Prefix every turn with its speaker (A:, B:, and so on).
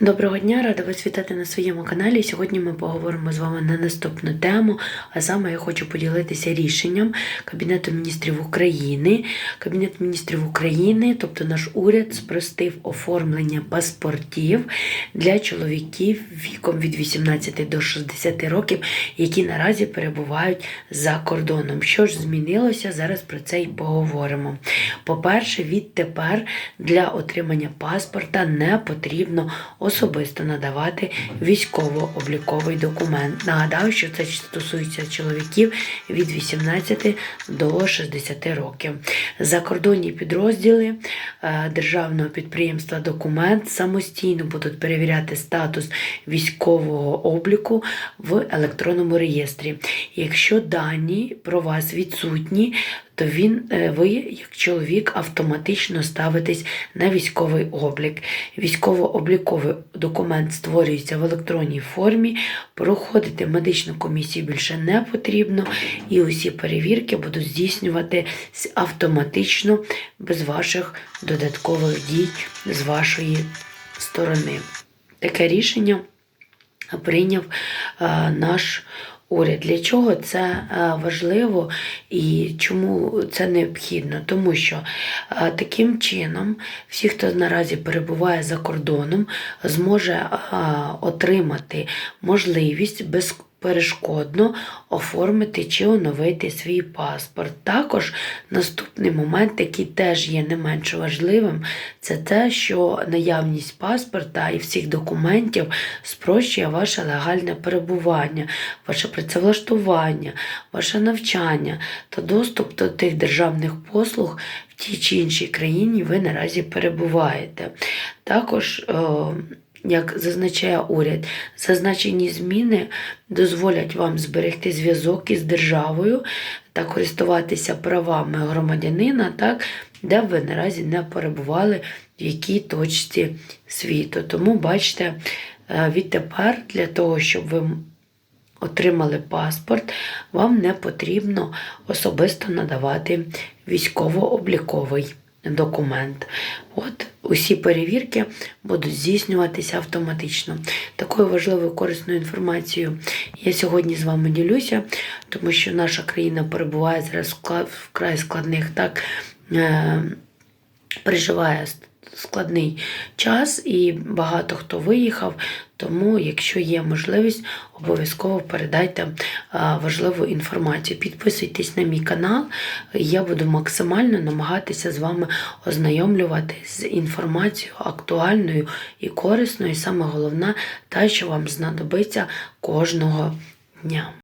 A: Доброго дня, рада вас вітати на своєму каналі. Сьогодні ми поговоримо з вами на наступну тему. А саме я хочу поділитися рішенням Кабінету міністрів України. Кабінет міністрів України, тобто наш уряд, спростив оформлення паспортів для чоловіків віком від 18 до 60 років, які наразі перебувають за кордоном. Що ж змінилося? Зараз про це і поговоримо. По-перше, відтепер для отримання паспорта не потрібно особисто надавати військово-обліковий документ. Нагадаю, що це стосується чоловіків від 18 до 60 років. Закордонні підрозділи е, державного підприємства Документ самостійно будуть перевіряти статус військового обліку в електронному реєстрі. Якщо дані про вас відсутні, то він, е, ви, як чоловік, автоматично ставитесь на військовий облік. Військово-обліковий документ створюється в електронній формі, проходити медичну комісію більше не потрібно, і усі перевірки будуть здійснюватись автоматично без ваших додаткових дій з вашої сторони. Таке рішення прийняв е, наш уряд. Для чого це е, важливо і чому це необхідно? Тому що е, таким чином всі, хто наразі перебуває за кордоном, зможе е, отримати можливість без Перешкодно оформити чи оновити свій паспорт. Також наступний момент, який теж є не менш важливим, це те, що наявність паспорта і всіх документів спрощує ваше легальне перебування, ваше працевлаштування, ваше навчання та доступ до тих державних послуг в тій чи іншій країні ви наразі перебуваєте. Також е, як зазначає уряд, зазначені зміни дозволять вам зберегти зв'язок із державою та користуватися правами громадянина, так, де ви наразі не перебували в якій точці світу. Тому бачите, е, відтепер для того, щоб ви отримали паспорт, вам не потрібно особисто надавати військово-обліковий документ. От усі перевірки будуть здійснюватися автоматично. Такою важливою корисною інформацією я сьогодні з вами ділюся, тому що наша країна перебуває зараз в вкрай складних так. Е переживає складний час і багато хто виїхав. Тому, якщо є можливість, обов'язково передайте важливу інформацію. Підписуйтесь на мій канал, я буду максимально намагатися з вами ознайомлювати з інформацією актуальною і корисною, і саме головне, те, що вам знадобиться кожного дня.